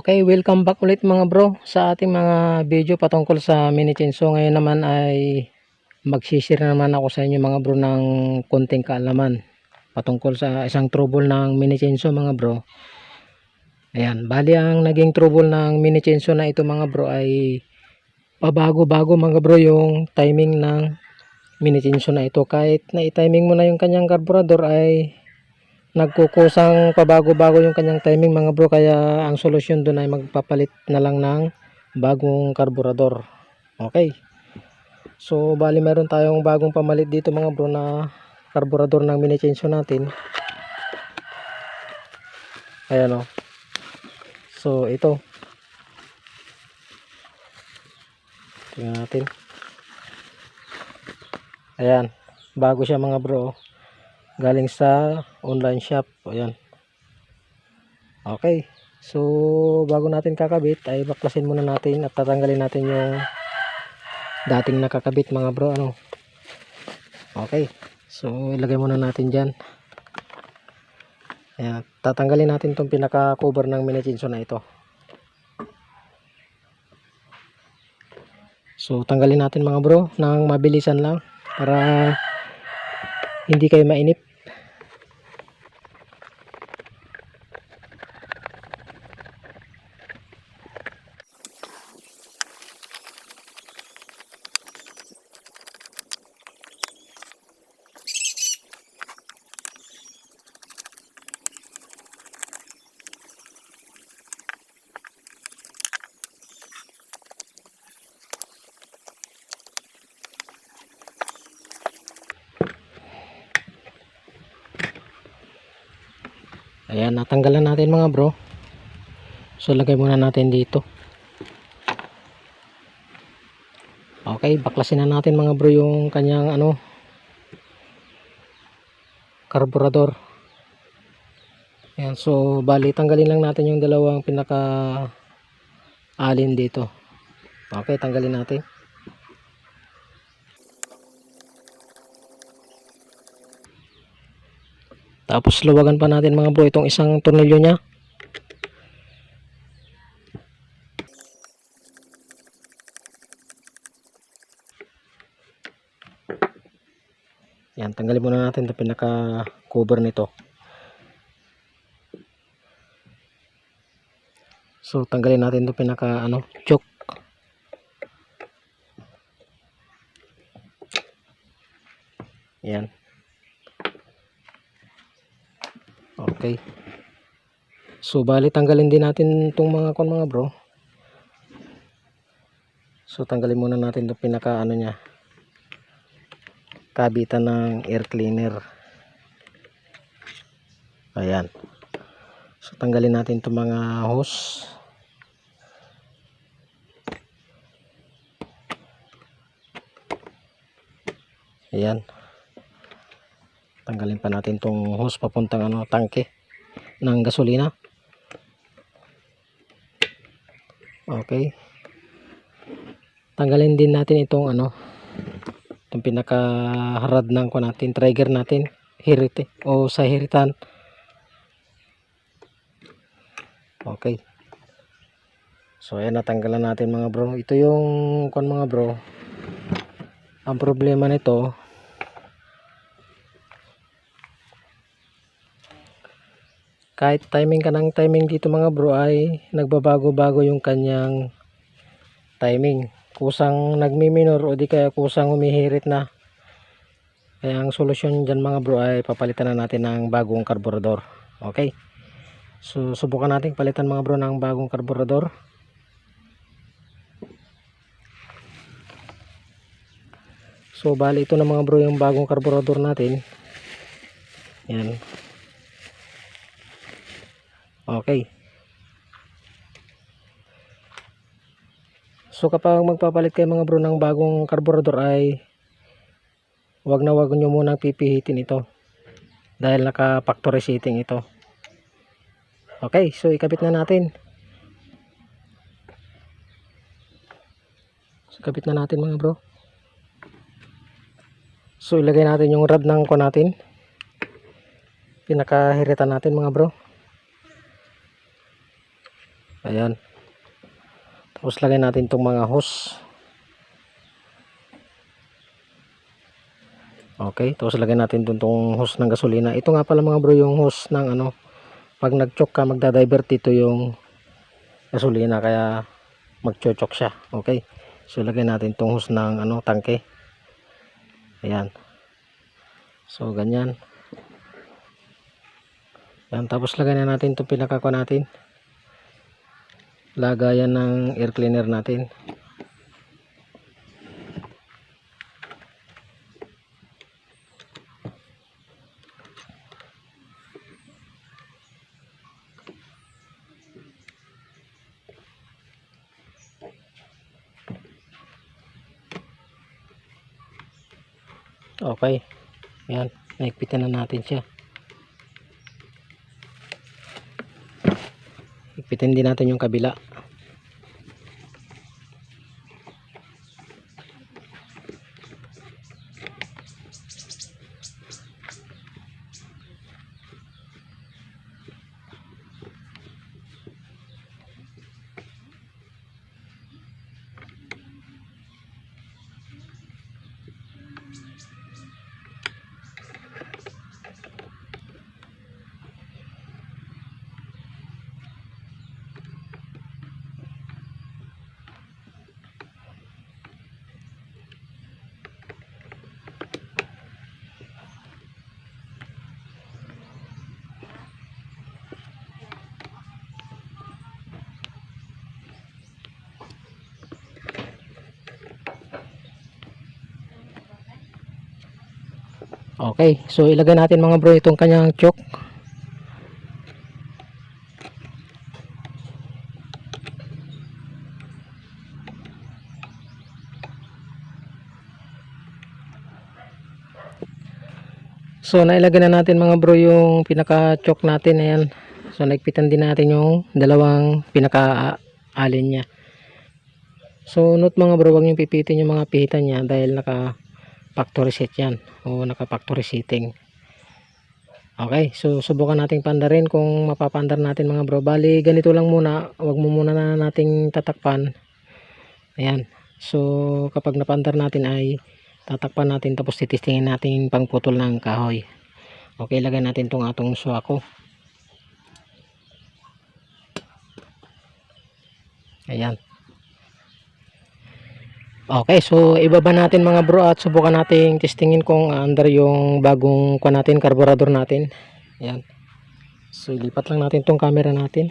Okay, welcome back ulit mga bro sa ating mga video patungkol sa mini chainsaw. Ngayon naman ay magsishare naman ako sa inyo mga bro ng konting kaalaman patungkol sa isang trouble ng mini chainsaw mga bro. Ayan, bali ang naging trouble ng mini chainsaw na ito mga bro ay pabago-bago mga bro yung timing ng mini chainsaw na ito. Kahit na i-timing mo na yung kanyang carburetor ay nagkukusang pabago-bago yung kanyang timing mga bro. Kaya ang solusyon doon ay magpapalit na lang ng bagong karburador. Okay. So bali meron tayong bagong pamalit dito mga bro na karburador ng mini chainsaw natin. Ayan o so ito. Tingnan natin. Ayan. Bago siya mga bro galing sa online shop. Ayan. Okay. So bago natin kakabit ay baklasin muna natin at tatanggalin natin yung dating nakakabit mga bro. Ano? Okay. So ilagay muna natin dyan. Ayan. Tatanggalin natin tong pinaka cover ng mini chainsaw na ito. So tanggalin natin mga bro ng mabilisan lang para hindi kayo mainip Ayan, natanggalan natin mga bro. So, lagay muna natin dito. Okay, baklasin na natin mga bro yung kanyang ano karburador. Ayan, so bali tanggalin lang natin yung dalawang pinaka alin dito. Okay, tanggalin natin. Tapos luwagan pa natin mga bro itong isang tornilyo niya. Yan, tanggalin muna natin itong pinaka cover nito. So, tanggalin natin itong pinaka ano, choke. Yan. Okay. So, bali tanggalin din natin itong mga kon mga bro. So, tanggalin muna natin itong pinaka ano niya. Kabitan ng air cleaner. Ayan. So, tanggalin natin itong mga hose. Ayan. Tanggalin pa natin itong hose papuntang ano, tangke ng gasolina. Okay. Tanggalin din natin itong ano, itong pinaka harad ng ko natin, trigger natin, hirite o sa hiritan. Okay. So ayan natanggalan natin mga bro. Ito yung kon mga bro. Ang problema nito kahit timing ka ng timing dito mga bro ay nagbabago-bago yung kanyang timing. Kusang nagmi-minor o di kaya kusang humihirit na. Kaya ang solusyon dyan mga bro ay papalitan na natin ng bagong karburador. Okay. So subukan natin palitan mga bro ng bagong karburador. So bali ito na mga bro yung bagong karburador natin. Yan. Okay. So kapag magpapalit kayo mga bro ng bagong karburador ay wag na wag nyo munang pipihitin ito. Dahil naka factory setting ito. Okay, so ikabit na natin. So ikabit na natin mga bro. So ilagay natin yung rod ng ko natin. Pinakahiritan natin mga bro. Ayan. Tapos lagay natin itong mga hose. Okay, tapos lagay natin dun tong hose ng gasolina. Ito nga pala mga bro yung hose ng ano, pag nag-choke ka, magda-divert dito yung gasolina kaya magcho-choke siya. Okay. So lagay natin tong hose ng ano, tangke. Ayan. So ganyan. Yan, tapos lagay na natin itong pinakako natin. Lagayan ng air cleaner natin. Okay. Yan, naikpitan na natin siya. Ikpitin din natin yung kabila. Okay, so ilagay natin mga bro itong kanyang choke. So nailagay na natin mga bro yung pinaka-choke natin ayan. So nagpitan din natin yung dalawang pinaka-alin niya. So note mga bro, wag niyo pipitin yung mga pihitan niya dahil naka factory set yan o naka factory setting. Okay, so subukan nating pandarin kung mapapandar natin mga bro. Bali ganito lang muna, wag mo muna na nating tatakpan. Ayan. So kapag napandar natin ay tatakpan natin tapos titistingin natin pangputol ng kahoy okay lagay natin tong atong suwako ayan okay so ibaba natin mga bro at subukan natin testingin kung under yung bagong kwa natin carburetor natin ayan so ilipat lang natin tong camera natin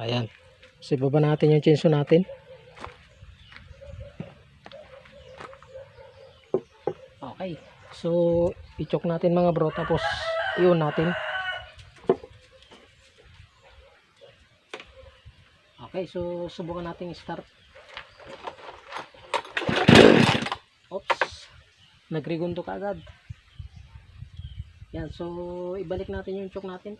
ayan So, ibaba natin yung chinso natin. Okay. So, i-choke natin mga bro. Tapos, iyon natin. Okay. So, subukan natin start. Oops. Nagrigundo ka agad. Yan. So, ibalik natin yung choke natin.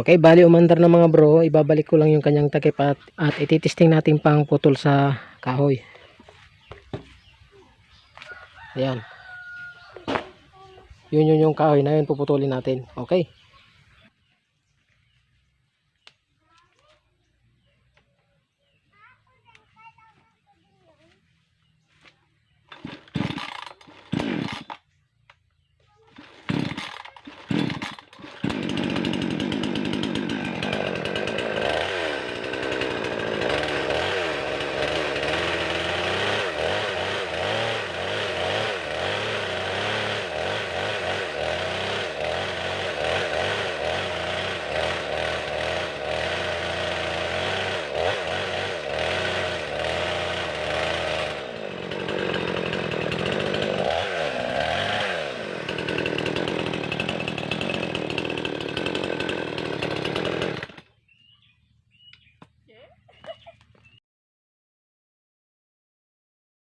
Okay, bali umandar na mga bro, ibabalik ko lang yung kanyang takip at, ititesting natin pang putol sa kahoy. Ayan. Yun yun yung kahoy na yun puputulin natin. Okay.